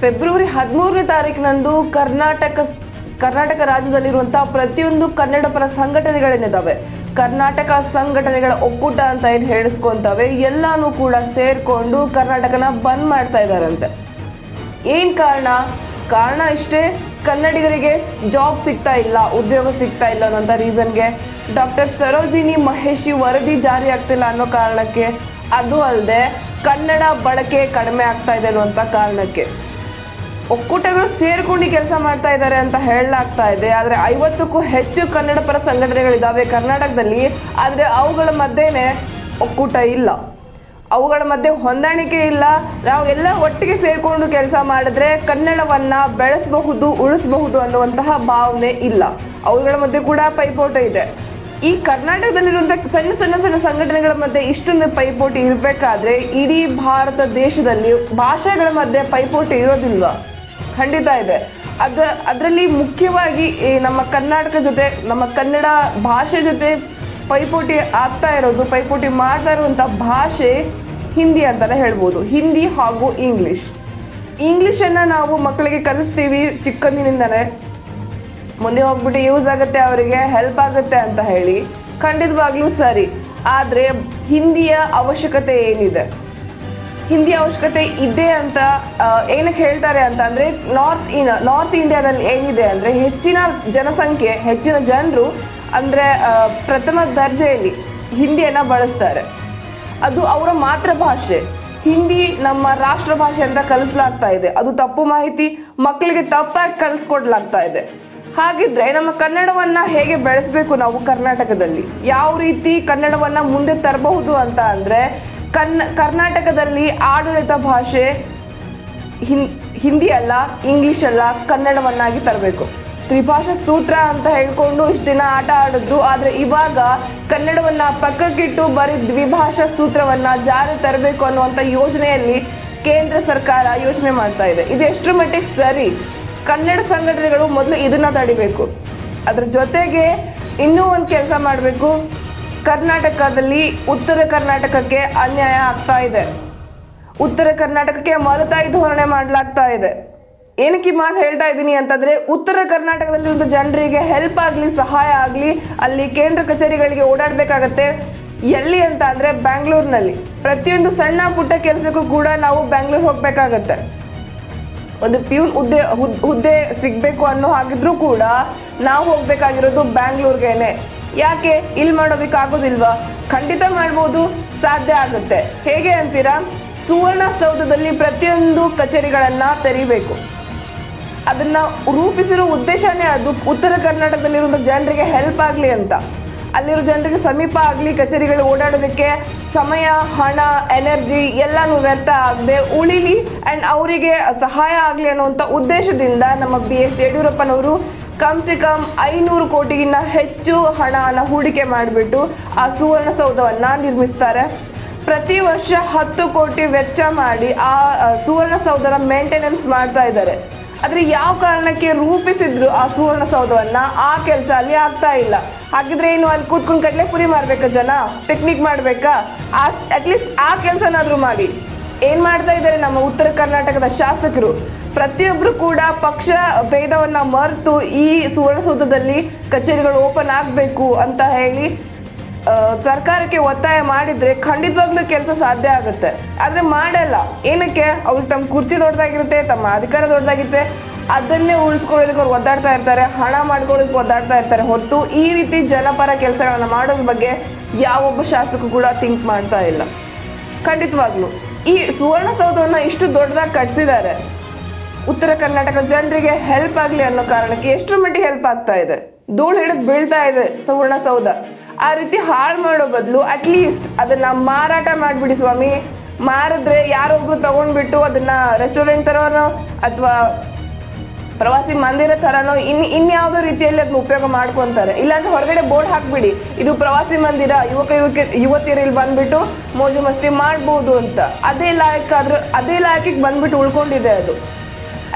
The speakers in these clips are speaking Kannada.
ಫೆಬ್ರವರಿ ಹದಿಮೂರನೇ ತಾರೀಕಿನಂದು ಕರ್ನಾಟಕ ಕರ್ನಾಟಕ ರಾಜ್ಯದಲ್ಲಿರುವಂತಹ ಪ್ರತಿಯೊಂದು ಕನ್ನಡ ಪರ ಸಂಘಟನೆಗಳೇನಿದ್ದಾವೆ ಕರ್ನಾಟಕ ಸಂಘಟನೆಗಳ ಒಕ್ಕೂಟ ಅಂತ ಏನು ಹೇಳಿಸ್ಕೊಂತವೆ? ಎಲ್ಲಾನು ಕೂಡ ಸೇರ್ಕೊಂಡು ಕರ್ನಾಟಕನ ಬಂದ್ ಮಾಡ್ತಾ ಇದ್ದಾರಂತೆ ಏನ್ ಕಾರಣ? ಕಾರಣ ಇಷ್ಟೇ, ಕನ್ನಡಿಗರಿಗೆ ಜಾಬ್ ಸಿಗ್ತಾ ಇಲ್ಲ, ಉದ್ಯೋಗ ಸಿಗ್ತಾ ಇಲ್ಲ ಅನ್ನೋಂಥ ರೀಸನ್ಗೆ ಡಾಕ್ಟರ್ ಸರೋಜಿನಿ ಮಹೇಶಿ ವರದಿ ಜಾರಿ ಆಗ್ತಿಲ್ಲ ಅನ್ನೋ ಕಾರಣಕ್ಕೆ. ಅದು ಅಲ್ಲದೆ ಕನ್ನಡ ಬಳಕೆ ಕಡಿಮೆ ಆಗ್ತಾ ಇದೆ ಅನ್ನುವಂಥ ಕಾರಣಕ್ಕೆ. ಒಕ್ಕೂಟಗಳು ಸೇರ್ಕೊಂಡು ಕೆಲಸ ಮಾಡ್ತಾ ಇದ್ದಾರೆ ಅಂತ ಹೇಳಲಾಗ್ತಾ ಇದೆ. ಆದರೆ ಐವತ್ತಕ್ಕೂ ಹೆಚ್ಚು ಕನ್ನಡ ಪರ ಸಂಘಟನೆಗಳಿದ್ದಾವೆ ಕರ್ನಾಟಕದಲ್ಲಿ. ಆದರೆ ಅವುಗಳ ಮಧ್ಯೆನೇ ಒಕ್ಕೂಟ ಇಲ್ಲ. ಅವುಗಳ ಮಧ್ಯೆ ಹೊಂದಾಣಿಕೆ ಇಲ್ಲ. ನಾವು ಎಲ್ಲ ಒಟ್ಟಿಗೆ ಸೇರಿಕೊಂಡು ಕೆಲಸ ಮಾಡಿದ್ರೆ ಕನ್ನಡವನ್ನ ಬೆಳೆಸಬಹುದು, ಉಳಿಸಬಹುದು ಅನ್ನುವಂತಹ ಭಾವನೆ ಇಲ್ಲ. ಅವುಗಳ ಮಧ್ಯೆ ಕೂಡ ಪೈಪೋಟ ಇದೆ. ಈ ಕರ್ನಾಟಕದಲ್ಲಿರುವಂತಹ ಸಣ್ಣ ಸಣ್ಣ ಸಣ್ಣ ಸಂಘಟನೆಗಳ ಮಧ್ಯೆ ಇಷ್ಟೊಂದು ಪೈಪೋಟಿ ಇರಬೇಕಾದ್ರೆ ಇಡೀ ಭಾರತ ದೇಶದಲ್ಲಿ ಭಾಷೆಗಳ ಮಧ್ಯೆ ಪೈಪೋಟಿ ಇರೋದಿಲ್ವಾ? ಖಂಡಿತ ಇದೆ. ಅದ, ಅದರಲ್ಲಿ ಮುಖ್ಯವಾಗಿ ನಮ್ಮ ಕರ್ನಾಟಕ ಜೊತೆ, ನಮ್ಮ ಕನ್ನಡ ಭಾಷೆ ಜೊತೆ ಪೈಪೋಟಿ ಆಗ್ತಾ ಇರೋದು, ಪೈಪೋಟಿ ಮಾಡ್ತಾ ಇರುವಂಥ ಭಾಷೆ ಹಿಂದಿ ಅಂತಲೇ ಹೇಳ್ಬೋದು. ಹಿಂದಿ ಹಾಗೂ ಇಂಗ್ಲೀಷ್. ಇಂಗ್ಲೀಷನ್ನು ನಾವು ಮಕ್ಕಳಿಗೆ ಕಲಿಸ್ತೀವಿ ಚಿಕ್ಕಂದಿನಿಂದಲೇ. ಮುಂದೆ ಹೋಗ್ಬಿಟ್ಟು ಯೂಸ್ ಆಗುತ್ತೆ ಅವರಿಗೆ, ಹೆಲ್ಪ್ ಆಗುತ್ತೆ ಅಂತ ಹೇಳಿ ಖಂಡಿತವಾಗ್ಲೂ ಸರಿ. ಆದರೆ ಹಿಂದಿಯ ಅವಶ್ಯಕತೆ ಏನಿದೆ? ಹಿಂದಿ ಅವಶ್ಯಕತೆ ಇದೆ ಅಂತ ಏನಕ್ಕೆ ಹೇಳ್ತಾರೆ ಅಂತ ಅಂದರೆ ನಾರ್ತ್ ಇನ್, ನಾರ್ತ್ ಇಂಡಿಯಾದಲ್ಲಿ ಏನಿದೆ ಅಂದ್ರೆ ಹೆಚ್ಚಿನ ಜನಸಂಖ್ಯೆ, ಹೆಚ್ಚಿನ ಜನರು ಅಂದ್ರೆ ಪ್ರಥಮ ದರ್ಜೆಯಲ್ಲಿ ಹಿಂದಿಯನ್ನು ಬಳಸ್ತಾರೆ. ಅದು ಅವರ ಮಾತೃಭಾಷೆ. ಹಿಂದಿ ನಮ್ಮ ರಾಷ್ಟ್ರ ಭಾಷೆ ಅಂತ ಕಲಿಸ್ಲಾಗ್ತಾ ಇದೆ. ಅದು ತಪ್ಪು ಮಾಹಿತಿ ಮಕ್ಕಳಿಗೆ ತಪ್ಪಾಗಿ ಕಲಿಸ್ಕೊಡ್ಲಾಗ್ತಾ ಇದೆ. ಹಾಗಿದ್ರೆ ನಮ್ಮ ಕನ್ನಡವನ್ನ ಹೇಗೆ ಬೆಳೆಸಬೇಕು ನಾವು ಕರ್ನಾಟಕದಲ್ಲಿ? ಯಾವ ರೀತಿ ಕನ್ನಡವನ್ನ ಮುಂದೆ ತರಬಹುದು ಅಂತ ಅಂದ್ರೆ ಕನ್ನ ಕರ್ನಾಟಕದಲ್ಲಿ ಆಡಳಿತ ಭಾಷೆ ಹಿನ್, ಹಿಂದಿ ಅಲ್ಲ, ಇಂಗ್ಲೀಷ್ ಅಲ್ಲ, ಕನ್ನಡವನ್ನಾಗಿ ತರಬೇಕು. ತ್ರಿಭಾಷಾ ಸೂತ್ರ ಅಂತ ಹೇಳ್ಕೊಂಡು ಇಷ್ಟು ದಿನ ಆಟ ಆಡಿದ್ರು, ಆದರೆ ಇವಾಗ ಕನ್ನಡವನ್ನ ಪಕ್ಕಕ್ಕಿಟ್ಟು ಬರೀ ದ್ವಿಭಾಷಾ ಸೂತ್ರವನ್ನ ಜಾರಿ ತರಬೇಕು ಅನ್ನುವಂಥ ಯೋಜನೆಯಲ್ಲಿ ಕೇಂದ್ರ ಸರ್ಕಾರ ಯೋಚನೆ ಮಾಡ್ತಾ ಇದೆ. ಇದು ಎಷ್ಟರ ಮಟ್ಟಿಗೆ ಸರಿ? ಕನ್ನಡ ಸಂಘಟನೆಗಳು ಮೊದಲು ಇದನ್ನ ತಡಿಬೇಕು. ಅದ್ರ ಜೊತೆಗೆ ಇನ್ನೂ ಒಂದು ಕೆಲಸ ಮಾಡಬೇಕು. ಕರ್ನಾಟಕದಲ್ಲಿ ಉತ್ತರ ಕರ್ನಾಟಕಕ್ಕೆ ಅನ್ಯಾಯ ಆಗ್ತಾ ಇದೆ. ಉತ್ತರ ಕರ್ನಾಟಕಕ್ಕೆ ಮಲತಾಯಿ ಧೋರಣೆ ಮಾಡಲಾಗ್ತಾ ಇದೆ. ಏನಕ್ಕೆ ಮಾತು ಹೇಳ್ತಾ ಇದ್ದೀನಿ ಅಂತಂದ್ರೆ, ಉತ್ತರ ಕರ್ನಾಟಕದಲ್ಲಿರುವ ಜನರಿಗೆ ಹೆಲ್ಪ್ ಆಗಲಿ, ಸಹಾಯ ಆಗಲಿ, ಅಲ್ಲಿ ಕೇಂದ್ರ ಕಚೇರಿಗಳಿಗೆ ಓಡಾಡಬೇಕಾಗತ್ತೆ. ಎಲ್ಲಿ ಅಂತ ಅಂದರೆ ಬ್ಯಾಂಗ್ಳೂರಿನಲ್ಲಿ. ಪ್ರತಿಯೊಂದು ಸಣ್ಣ ಪುಟ್ಟ ಕೆಲಸಕ್ಕೂ ಕೂಡ ನಾವು ಬ್ಯಾಂಗ್ಳೂರ್ ಹೋಗಬೇಕಾಗತ್ತೆ. ಒಂದು ಪ್ಯೂನ್ ಹುದ್ದೆ, ಹುದ್- ಹುದ್ದೆ ಸಿಗಬೇಕು ಅನ್ನೋ ಹಾಗಿದ್ರೂ ಕೂಡ ನಾವು ಹೋಗಬೇಕಾಗಿರೋದು ಬ್ಯಾಂಗ್ಳೂರ್ಗೆನೆ. ಯಾಕೆ ಇಲ್ಲಿ ಮಾಡೋದಕ್ಕೆ ಆಗೋದಿಲ್ವಾ? ಖಂಡಿತ ಮಾಡ್ಬೋದು, ಸಾಧ್ಯ ಆಗುತ್ತೆ. ಹೇಗೆ ಅಂತೀರಾ? ಸುವರ್ಣಸೌಧದಲ್ಲಿ ಪ್ರತಿಯೊಂದು ಕಚೇರಿಗಳನ್ನ ತೆರೀಬೇಕು. ಅದನ್ನ ರೂಪಿಸಿರೋ ಉದ್ದೇಶನೇ ಅದು. ಉತ್ತರ ಕರ್ನಾಟಕದಲ್ಲಿರುವ ಜನರಿಗೆ ಹೆಲ್ಪ್ ಆಗಲಿ ಅಂತ. ಅಲ್ಲಿರೋ ಜನರಿಗೆ ಸಮೀಪ ಆಗಲಿ ಕಚೇರಿಗಳು ಓಡಾಡೋದಕ್ಕೆ ಸಮಯ, ಹಣ ಎನರ್ಜಿ ಎಲ್ಲನೂ ವ್ಯರ್ಥ ಆಗದೆ ಉಳಿಲಿ ಆ್ಯಂಡ್ ಅವರಿಗೆ ಸಹಾಯ ಆಗಲಿ ಅನ್ನುವಂಥ ಉದ್ದೇಶದಿಂದ ನಮ್ಮ ಬಿ ಎಸ್ ಯಡಿಯೂರಪ್ಪನವರು ಕಮ್ ಸೆ ಕಮ್ ಐನೂರು ಕೋಟಿಗಿನ್ನ ಹೆಚ್ಚು ಹಣನ ಹೂಡಿಕೆ ಮಾಡಿಬಿಟ್ಟು ಆ ಸುವರ್ಣಸೌಧವನ್ನ ನಿರ್ಮಿಸ್ತಾರೆ. ಪ್ರತಿ ವರ್ಷ ಹತ್ತು ಕೋಟಿ ವೆಚ್ಚ ಮಾಡಿ ಆ ಸುವರ್ಣಸೌಧನ ಮೇಂಟೆನೆನ್ಸ್ ಮಾಡ್ತಾ ಇದ್ದಾರೆ. ಆದರೆ ಯಾವ ಕಾರಣಕ್ಕೆ ರೂಪಿಸಿದ್ರು ಆ ಸುವರ್ಣಸೌಧವನ್ನ ಆ ಕೆಲಸ ಅಲ್ಲಿ ಆಗ್ತಾ ಇಲ್ಲ. ಹಾಗಿದ್ರೆ ಏನು ಅಲ್ಲಿ ಕೂತ್ಕೊಂಡು ಕಡಲೆ ಪುರಿ ಮಾಡ್ಬೇಕಾ ಜನ? ಪಿಕ್ನಿಕ್ ಮಾಡ್ಬೇಕಾ? ಅಟ್ಲೀಸ್ಟ್ ಆ ಕೆಲಸನಾದ್ರೂ ಮಾಡಿ. ಏನ್ ಮಾಡ್ತಾ ಇದ್ದಾರೆ ನಮ್ಮ ಉತ್ತರ ಕರ್ನಾಟಕದ ಶಾಸಕರು? ಪ್ರತಿಯೊಬ್ಬರು ಕೂಡ ಪಕ್ಷ ಭೇದವನ್ನ ಮರೆತು ಈ ಸುವರ್ಣಸೌಧದಲ್ಲಿ ಕಚೇರಿಗಳು ಓಪನ್ ಆಗಬೇಕು ಅಂತ ಹೇಳಿ ಸರ್ಕಾರಕ್ಕೆ ಒತ್ತಾಯ ಮಾಡಿದ್ರೆ ಖಂಡಿತವಾಗ್ಲೂ ಕೆಲಸ ಸಾಧ್ಯ ಆಗುತ್ತೆ. ಆದ್ರೆ ಮಾಡಲ್ಲ. ಏನಕ್ಕೆ? ಅವ್ರಿಗೆ ತಮ್ಮ ಕುರ್ಚಿ ದೊಡ್ಡದಾಗಿರುತ್ತೆ, ತಮ್ಮ ಅಧಿಕಾರ ದೊಡ್ಡದಾಗಿರುತ್ತೆ. ಅದನ್ನೇ ಉಳಿಸ್ಕೊಳ್ಳೋದಕ್ಕೆ ಅವ್ರು ಒದ್ದಾಡ್ತಾ ಇರ್ತಾರೆ, ಹಣ ಮಾಡ್ಕೊಳ್ಳೋದಕ್ಕೆ ಒದ್ದಾಡ್ತಾ ಇರ್ತಾರೆ. ಹೊರತು ಈ ರೀತಿ ಜನಪರ ಕೆಲಸಗಳನ್ನ ಮಾಡೋದ್ರ ಬಗ್ಗೆ ಯಾವೊಬ್ಬ ಶಾಸಕ ಕೂಡ ಥಿಂಕ್ ಮಾಡ್ತಾ ಇಲ್ಲ. ಖಂಡಿತವಾಗ್ಲು. ಈ ಸುವರ್ಣಸೌಧವನ್ನ ಇಷ್ಟು ದೊಡ್ಡದಾಗಿ ಕಟ್ಸಿದ್ದಾರೆ. ಉತ್ತರ ಕರ್ನಾಟಕ ಜನರಿಗೆ ಹೆಲ್ಪ್ ಆಗಲಿ ಅನ್ನೋ ಕಾರಣಕ್ಕೆ ಎಷ್ಟರ ಮಟ್ಟಿಗೆ ಹೆಲ್ಪ್ ಆಗ್ತಾ ಇದೆ. ಧೂಳು ಹಿಡಿದು ಬೀಳ್ತಾ ಇದೆ ಸುವರ್ಣಸೌಧ. ಆ ರೀತಿ ಹಾಳು ಮಾಡೋ ಬದಲು ಅಟ್ಲೀಸ್ಟ್ ಅದನ್ನ ಮಾರಾಟ ಮಾಡಿಬಿಡಿ ಸ್ವಾಮಿ. ಮಾರಿದ್ರೆ ಯಾರೊಬ್ರು ತಗೊಂಡ್ಬಿಟ್ಟು ಅದನ್ನ ರೆಸ್ಟೋರೆಂಟ್ ತರೋನೋ ಅಥವಾ ಪ್ರವಾಸಿ ಮಂದಿರ ತರನೋ ಇನ್ ಇನ್ಯಾವುದೋ ರೀತಿಯಲ್ಲಿ ಅದನ್ನ ಉಪಯೋಗ ಮಾಡ್ಕೊಂತಾರೆ. ಇಲ್ಲಾಂದ್ರೆ ಹೊರಗಡೆ ಬೋರ್ಡ್ ಹಾಕ್ಬಿಡಿ. ಇದು ಪ್ರವಾಸಿ ಮಂದಿರ, ಯುವಕ ಯುವಕ, ಯುವತಿಯರು ಇಲ್ಲಿ ಬಂದ್ಬಿಟ್ಟು ಮೋಜು ಮಸ್ತಿ ಮಾಡ್ಬೋದು ಅಂತ. ಅದೇ ಲಾಯಕ್ ಆದ್ರೆ ಅದೇ ಲಾಯಕಿಗೆ ಬಂದ್ಬಿಟ್ಟು ಉಳ್ಕೊಂಡಿದೆ ಅದು.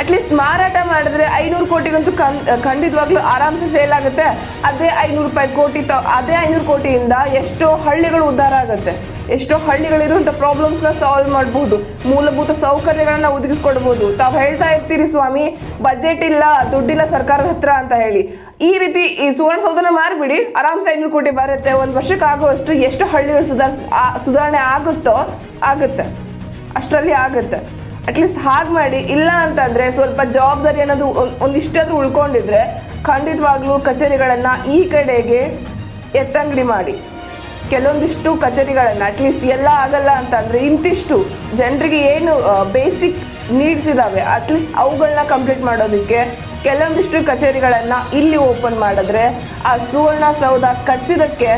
ಅಟ್ಲೀಸ್ಟ್ ಮಾರಾಟ ಮಾಡಿದ್ರೆ ಐನೂರು ಕೋಟಿಗಂತೂ ಕನ್ ಖಂಡಿತವಾಗ್ಲೂ ಆರಾಮ್ಸೆ ಸೇಲ್ ಆಗುತ್ತೆ. ಅದೇ ಐನೂರು ರೂಪಾಯಿ ಕೋಟಿ ತ, ಅದೇ ಐನೂರು ಕೋಟಿಯಿಂದ ಎಷ್ಟೋ ಹಳ್ಳಿಗಳು ಉದ್ಧಾರ ಆಗುತ್ತೆ. ಎಷ್ಟೋ ಹಳ್ಳಿಗಳಿರುವಂಥ ಪ್ರಾಬ್ಲಮ್ಸ್ನ ಸಾಲ್ವ್ ಮಾಡಬಹುದು ಮೂಲಭೂತ ಸೌಕರ್ಯಗಳನ್ನ ಒದಗಿಸ್ಕೊಡ್ಬೋದು. ತಾವು ಹೇಳ್ತಾ ಇರ್ತೀರಿ ಸ್ವಾಮಿ ಬಜೆಟ್ ಇಲ್ಲ, ದುಡ್ಡಿಲ್ಲ ಸರ್ಕಾರದ ಹತ್ರ ಅಂತ ಹೇಳಿ. ಈ ರೀತಿ ಈ ಸುವರ್ಣಸೌಧನ ಮಾರಿಬಿಡಿ, ಆರಾಮ್ಸೆ ಐನೂರು ಕೋಟಿ ಬರುತ್ತೆ. ಒಂದು ವರ್ಷಕ್ಕೆ ಆಗುವಷ್ಟು ಎಷ್ಟು ಹಳ್ಳಿಗಳು ಸುಧಾರಿಸ್ ಸುಧಾರಣೆ ಆಗುತ್ತೋ, ಆಗುತ್ತೆ. ಅಷ್ಟರಲ್ಲಿ ಆಗುತ್ತೆ. ಅಟ್ಲೀಸ್ಟ್ ಹಾಗೆ ಮಾಡಿ, ಇಲ್ಲ ಅಂತಂದ್ರೆ ಸ್ವಲ್ಪ ಜವಾಬ್ದಾರಿ ಅನ್ನೋದು ಒಂದಿಷ್ಟಾದರೂ ಉಳ್ಕೊಂಡಿದ್ರೆ ಖಂಡಿತವಾಗ್ಲೂ ಕಚೇರಿಗಳನ್ನ ಈ ಕಡೆಗೆ ಎತ್ತಂಗಡಿ ಮಾಡಿ. ಕೆಲವೊಂದಿಷ್ಟು ಕಚೇರಿಗಳನ್ನ ಅಟ್ಲೀಸ್ಟ್ ಎಲ್ಲ ಆಗಲ್ಲ ಅಂತಂದ್ರೆ ಇಂತಿಷ್ಟು ಜನರಿಗೆ ಏನು ಬೇಸಿಕ್ ನೀಡ್ಸ್ ಇದಾವೆ. ಅಟ್ಲೀಸ್ಟ್ ಅವುಗಳನ್ನ ಕಂಪ್ಲೀಟ್ ಮಾಡೋದಕ್ಕೆ ಕೆಲವೊಂದಿಷ್ಟು ಕಚೇರಿಗಳನ್ನ ಇಲ್ಲಿ ಓಪನ್ ಮಾಡಿದ್ರೆ ಆ ಸುವರ್ಣ ಸೌಧ ಕಟ್ಸಿದಕ್ಕೆ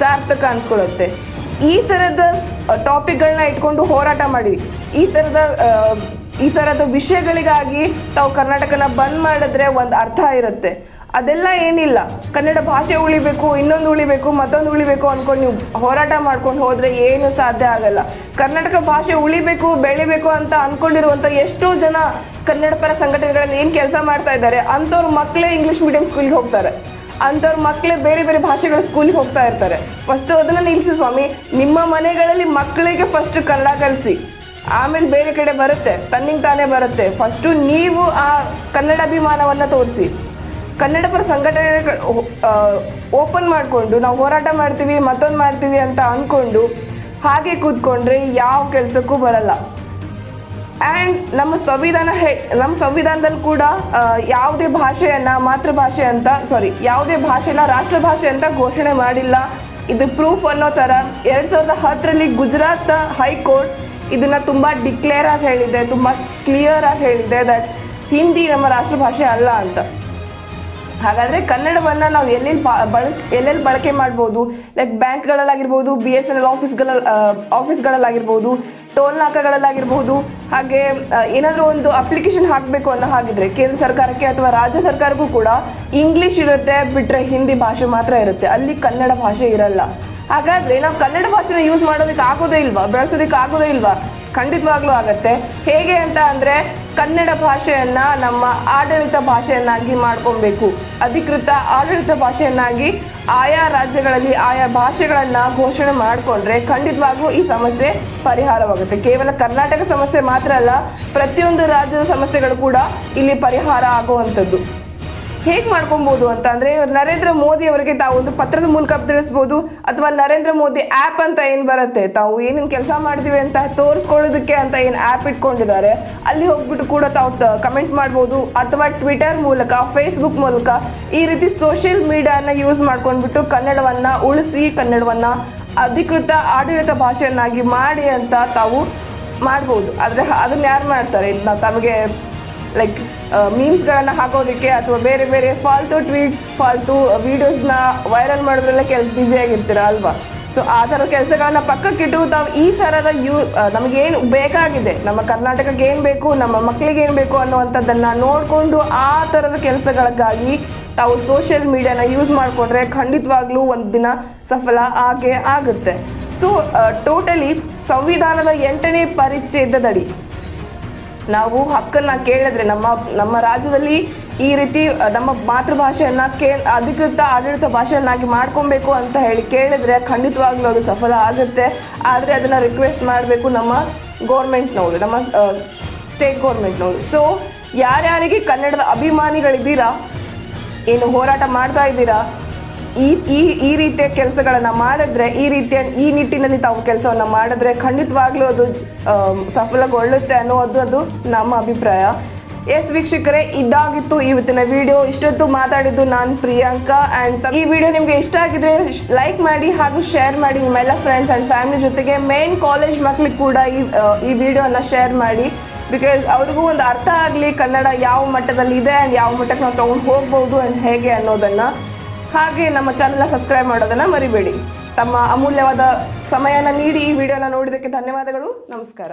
ಸಾರ್ಥಕ ಅನ್ಸ್ಕೊಳ್ಳುತ್ತೆ. ಈ ಥರದ ಟಾಪಿಕ್ಗಳನ್ನ ಇಟ್ಕೊಂಡು ಹೋರಾಟ ಮಾಡಿ ಈ ಥರದ ಈ ಥರದ ವಿಷಯಗಳಿಗಾಗಿ ತಾವು ಕರ್ನಾಟಕನ ಬಂದ್ ಮಾಡಿದ್ರೆ ಒಂದು ಅರ್ಥ ಇರುತ್ತೆ. ಅದೆಲ್ಲ ಏನಿಲ್ಲ. ಕನ್ನಡ ಭಾಷೆ ಉಳಿಬೇಕು, ಇನ್ನೊಂದು ಉಳಿಬೇಕು, ಮತ್ತೊಂದು ಉಳಿಬೇಕು ಅನ್ಕೊಂಡು ನೀವು ಹೋರಾಟ ಮಾಡ್ಕೊಂಡು ಹೋದ್ರೆ ಏನು ಸಾಧ್ಯ ಆಗಲ್ಲ. ಕರ್ನಾಟಕ ಭಾಷೆ ಉಳಿಬೇಕು, ಬೆಳಿಬೇಕು ಅಂತ ಅನ್ಕೊಂಡಿರುವಂತ ಎಷ್ಟೋ ಜನ ಕನ್ನಡ ಪರ ಸಂಘಟನೆಗಳಲ್ಲಿ ಏನು ಕೆಲಸ ಮಾಡ್ತಾ ಇದ್ದಾರೆ, ಅಂಥವ್ರ ಮಕ್ಕಳೇ ಇಂಗ್ಲಿಷ್ ಮೀಡಿಯಂ ಸ್ಕೂಲ್ಗೆ ಹೋಗ್ತಾರೆ. ಅಂಥವ್ರ ಮಕ್ಕಳೇ ಬೇರೆ ಬೇರೆ ಭಾಷೆಗಳ ಸ್ಕೂಲಿಗೆ ಹೋಗ್ತಾ ಇರ್ತಾರೆ. ಫಸ್ಟ್ ಅದನ್ನ ನಿಲ್ಲಿಸಿ ಸ್ವಾಮಿ. ನಿಮ್ಮ ಮನೆಗಳಲ್ಲಿ ಮಕ್ಕಳಿಗೆ ಫಸ್ಟ್ ಕನ್ನಡ ಕಲಿಸಿ. ಆಮೇಲೆ ಬೇರೆ ಕಡೆ ಬರುತ್ತೆ. ತನ್ನಿಂಗ್ ತಾನೇ ಬರುತ್ತೆ. ಫಸ್ಟು ನೀವು ಆ ಕನ್ನಡ ಅಭಿಮಾನವನ್ನು ತೋರಿಸಿ. ಕನ್ನಡ ಪರ ಸಂಘಟನೆ ಓಪನ್ ಮಾಡಿಕೊಂಡು ನಾವು ಹೋರಾಟ ಮಾಡ್ತೀವಿ, ಮತ್ತೊಂದು ಮಾಡ್ತೀವಿ ಅಂತ ಅಂದ್ಕೊಂಡು ಹಾಗೆ ಕೂತ್ಕೊಂಡ್ರೆ ಯಾವ ಕೆಲಸಕ್ಕೂ ಬರಲ್ಲ. ಆ್ಯಂಡ್ ನಮ್ಮ ಸಂವಿಧಾನ ಹೇ, ನಮ್ಮ ಸಂವಿಧಾನದಲ್ಲಿ ಕೂಡ ಯಾವುದೇ ಭಾಷೆಯನ್ನು, ಮಾತೃಭಾಷೆ ಅಂತ ಸಾರಿ ಯಾವುದೇ ಭಾಷೆನ ರಾಷ್ಟ್ರ ಭಾಷೆ ಅಂತ ಘೋಷಣೆ ಮಾಡಿಲ್ಲ. ಇದು ಪ್ರೂಫ್ ಅನ್ನೋ ಥರ ಎರಡು ಸಾವಿರದ ಹತ್ತರಲ್ಲಿ ಗುಜರಾತ್ ಹೈಕೋರ್ಟ್ ಇದನ್ನು ತುಂಬ ಡಿಕ್ಲೇರ್ ಆಗಿ ಹೇಳಿದೆ, ತುಂಬ ಕ್ಲಿಯರ್ ಆಗಿ ಹೇಳಿದೆ ದಟ್ ಹಿಂದಿ ನಮ್ಮ ರಾಷ್ಟ್ರ ಭಾಷೆ ಅಲ್ಲ ಅಂತ. ಹಾಗಾದರೆ ಕನ್ನಡವನ್ನು ನಾವು ಎಲ್ಲೆಲ್ಲಿ ಬಳ, ಎಲ್ಲೆಲ್ಲಿ ಬಳಕೆ ಮಾಡ್ಬೋದು? ಲೈಕ್ ಬ್ಯಾಂಕ್ಗಳಲ್ಲಾಗಿರ್ಬೋದು ಬಿ ಎಸ್ ಎನ್ ಎಲ್ ಆಫೀಸ್ಗಳ ಆಫೀಸ್ಗಳಲ್ಲಾಗಿರ್ಬೋದು ಟೋಲ್ ನಾಕಗಳಲ್ಲಾಗಿರಬಹುದು ಹಾಗೆ ಏನಾದರೂ ಒಂದು ಅಪ್ಲಿಕೇಶನ್ ಹಾಕಬೇಕು ಅನ್ನೋ ಹಾಗಿದ್ರೆ ಕೇಂದ್ರ ಸರ್ಕಾರಕ್ಕೆ ಅಥವಾ ರಾಜ್ಯ ಸರ್ಕಾರಕ್ಕೂ ಕೂಡ ಇಂಗ್ಲಿಷ್ ಇರುತ್ತೆ, ಬಿಟ್ರೆ ಹಿಂದಿ ಭಾಷೆ ಮಾತ್ರ ಇರುತ್ತೆ. ಅಲ್ಲಿ ಕನ್ನಡ ಭಾಷೆ ಇರಲ್ಲ. ಹಾಗಾದ್ರೆ ನಾವು ಕನ್ನಡ ಭಾಷೆನ ಯೂಸ್ ಮಾಡೋದಕ್ಕೆ ಆಗೋದೇ ಇಲ್ವಾ? ಬೆಳೆಸೋದಕ್ಕೆ ಆಗೋದೇ ಇಲ್ವಾ? ಖಂಡಿತವಾಗ್ಲೂ ಆಗತ್ತೆ. ಹೇಗೆ ಅಂತ ಅಂದ್ರೆ ಕನ್ನಡ ಭಾಷೆಯನ್ನ ನಮ್ಮ ಆಡಳಿತ ಭಾಷೆಯನ್ನಾಗಿ ಮಾಡ್ಕೊಬೇಕು. ಅಧಿಕೃತ ಆಡಳಿತ ಭಾಷೆಯನ್ನಾಗಿ ಆಯಾ ರಾಜ್ಯಗಳಲ್ಲಿ ಆಯಾ ಭಾಷೆಗಳನ್ನ ಘೋಷಣೆ ಮಾಡಿಕೊಂಡ್ರೆ ಖಂಡಿತವಾಗ್ಲೂ ಈ ಸಮಸ್ಯೆ ಪರಿಹಾರವಾಗುತ್ತೆ. ಕೇವಲ ಕರ್ನಾಟಕ ಸಮಸ್ಯೆ ಮಾತ್ರ ಅಲ್ಲ, ಪ್ರತಿಯೊಂದು ರಾಜ್ಯದ ಸಮಸ್ಯೆಗಳು ಕೂಡ ಇಲ್ಲಿ ಪರಿಹಾರ ಆಗುವಂಥದ್ದು. ಹೇಗೆ ಮಾಡ್ಕೊಬೋದು ಅಂತ ಅಂದ್ರೆ ನರೇಂದ್ರ ಮೋದಿ ಅವರಿಗೆ ತಾವು ಒಂದು ಪತ್ರದ ಮೂಲಕ ತಿಳಿಸ್ಬೋದು ಅಥವಾ ನರೇಂದ್ರ ಮೋದಿ ಆ್ಯಪ್ ಅಂತ ಏನು ಬರುತ್ತೆ? ತಾವು ಏನೇನು ಕೆಲಸ ಮಾಡ್ತೀವಿ ಅಂತ ತೋರಿಸ್ಕೊಳ್ಳೋದಕ್ಕೆ ಅಂತ ಏನು ಆ್ಯಪ್ ಇಟ್ಕೊಂಡಿದ್ದಾರೆ? ಅಲ್ಲಿ ಹೋಗ್ಬಿಟ್ಟು ಕೂಡ ತಾವು ಕಮೆಂಟ್ ಮಾಡ್ಬೋದು ಅಥವಾ ಟ್ವಿಟರ್ ಮೂಲಕ ಫೇಸ್ಬುಕ್ ಮೂಲಕ ಈ ರೀತಿ ಸೋಷಿಯಲ್ ಮೀಡಿಯಾನ ಯೂಸ್ ಮಾಡ್ಕೊಂಡ್ಬಿಟ್ಟು ಕನ್ನಡವನ್ನ ಉಳಿಸಿ, ಕನ್ನಡವನ್ನ ಅಧಿಕೃತ ಆಡಳಿತ ಭಾಷೆಯನ್ನಾಗಿ ಮಾಡಿ ಅಂತ ತಾವು ಮಾಡ್ಬೋದು. ಆದರೆ ಅದನ್ನ ಯಾರು ಮಾಡ್ತಾರೆ? ಇಲ್ಲ ತಮಗೆ ಲೈಕ್ ಮೀಮ್ಸ್ಗಳನ್ನು ಹಾಕೋದಕ್ಕೆ ಅಥವಾ ಬೇರೆ ಬೇರೆ ಫಾಲ್ತು ಟ್ವೀಟ್ಸ್ ಫಾಲ್ತು ವೀಡಿಯೋಸ್ನ ವೈರಲ್ ಮಾಡೋದ್ರಲ್ಲೇ ಕೆಲ್ ಬ್ಯುಸಿಯಾಗಿರ್ತೀರ ಅಲ್ವಾ? ಸೊ ಆ ಥರ ಕೆಲಸಗಳನ್ನ ಪಕ್ಕಕ್ಕಿಟ್ಟು ತಾವು ಈ ಥರದ ಯೂ ನಮಗೇನು ಬೇಕಾಗಿದೆ, ನಮ್ಮ ಕರ್ನಾಟಕಕ್ಕೆ ಏನು ಬೇಕು, ನಮ್ಮ ಮಕ್ಕಳಿಗೆ ಏನು ಬೇಕು ಅನ್ನುವಂಥದ್ದನ್ನು ನೋಡಿಕೊಂಡು ಆ ಥರದ ಕೆಲಸಗಳಿಗಾಗಿ ತಾವು ಸೋಷಿಯಲ್ ಮೀಡಿಯಾನ ಯೂಸ್ ಮಾಡಿಕೊಂಡ್ರೆ ಖಂಡಿತವಾಗ್ಲೂ ಒಂದು ದಿನ ಸಫಲ ಆಗೇ ಆಗುತ್ತೆ. ಸೊ ಟೋಟಲಿ ಸಂವಿಧಾನದ ಎಂಟನೇ ಪರಿಚ್ಛೇದದಡಿ ನಾವು ಹಕ್ಕನ್ನ ಕೇಳಿದ್ರೆ ನಮ್ಮ ನಮ್ಮ ರಾಜ್ಯದಲ್ಲಿ ಈ ರೀತಿ ನಮ್ಮ ಮಾತೃಭಾಷೆಯನ್ನ ಕೇ, ಅಧಿಕೃತ ಆಡಳಿತ ಭಾಷೆಯನ್ನಾಗಿ ಮಾಡ್ಕೊಬೇಕು ಅಂತ ಹೇಳಿ ಕೇಳಿದ್ರೆ ಖಂಡಿತವಾಗ್ಲೂ ಅದು ಸಫಲ ಆಗುತ್ತೆ. ಆದರೆ ಅದನ್ನ ರಿಕ್ವೆಸ್ಟ್ ಮಾಡಬೇಕು ನಮ್ಮ ಗೌರ್ಮೆಂಟ್ನವರು ನಮ್ಮ ಸ್ಟೇಟ್ ಗೌರ್ಮೆಂಟ್ನವರು ಸೊ ಯಾರ್ಯಾರಿಗೆ ಕನ್ನಡದ ಅಭಿಮಾನಿಗಳಿದ್ದೀರಾ, ಏನು ಹೋರಾಟ ಮಾಡ್ತಾ ಇದ್ದೀರಾ ಈ ಈ ಈ ರೀತಿಯ ಕೆಲಸಗಳನ್ನು ಮಾಡಿದ್ರೆ, ಈ ರೀತಿಯ, ಈ ನಿಟ್ಟಿನಲ್ಲಿ ತಾವು ಕೆಲಸವನ್ನ ಮಾಡಿದ್ರೆ ಖಂಡಿತವಾಗ್ಲೂ ಅದು ಸಫಲಗೊಳ್ಳುತ್ತೆ ಅನ್ನೋದು ಅದು ನಮ್ಮ ಅಭಿಪ್ರಾಯ. ಎಸ್ ವೀಕ್ಷಕರೇ, ಇದಾಗಿತ್ತು ಇವತ್ತಿನ ವಿಡಿಯೋ. ಇಷ್ಟೊತ್ತು ಮಾತಾಡಿದ್ದು ನಾನು ಪ್ರಿಯಾಂಕಾ ಆ್ಯಂಡ್ ಈ ವಿಡಿಯೋ ನಿಮಗೆ ಇಷ್ಟ ಆಗಿದ್ರೆ ಲೈಕ್ ಮಾಡಿ ಹಾಗೂ ಶೇರ್ ಮಾಡಿ ನಿಮ್ಮೆಲ್ಲ ಫ್ರೆಂಡ್ಸ್ ಆ್ಯಂಡ್ ಫ್ಯಾಮಿಲಿ ಜೊತೆಗೆ. ಮೇನ್ ಕಾಲೇಜ್ ಮಕ್ಳಿಗೆ ಕೂಡ ಈ ಈ ವಿಡಿಯೋನ ಶೇರ್ ಮಾಡಿ. ಬಿಕಾಸ್ ಅವ್ರಿಗೂ ಒಂದು ಅರ್ಥ ಆಗಲಿ ಕನ್ನಡ ಯಾವ ಮಟ್ಟದಲ್ಲಿ ಇದೆ ಆ್ಯಂಡ್ ಯಾವ ಮಟ್ಟಕ್ಕೆ ನಾವು ತೊಗೊಂಡು ಹೋಗ್ಬೋದು ಆ್ಯಂಡ್ ಹೇಗೆ ಅನ್ನೋದನ್ನು. ಹಾಗೆ ನಮ್ಮ ಚಾನೆಲ್ನ ಸಬ್ಸ್ಕ್ರೈಬ್ ಮಾಡೋದನ್ನು ಮರಿಬೇಡಿ. ತಮ್ಮ ಅಮೂಲ್ಯವಾದ ಸಮಯನ ನೀಡಿ ಈ ವಿಡಿಯೋನ ನೋಡಿದ್ದಕ್ಕೆ ಧನ್ಯವಾದಗಳು. ನಮಸ್ಕಾರ.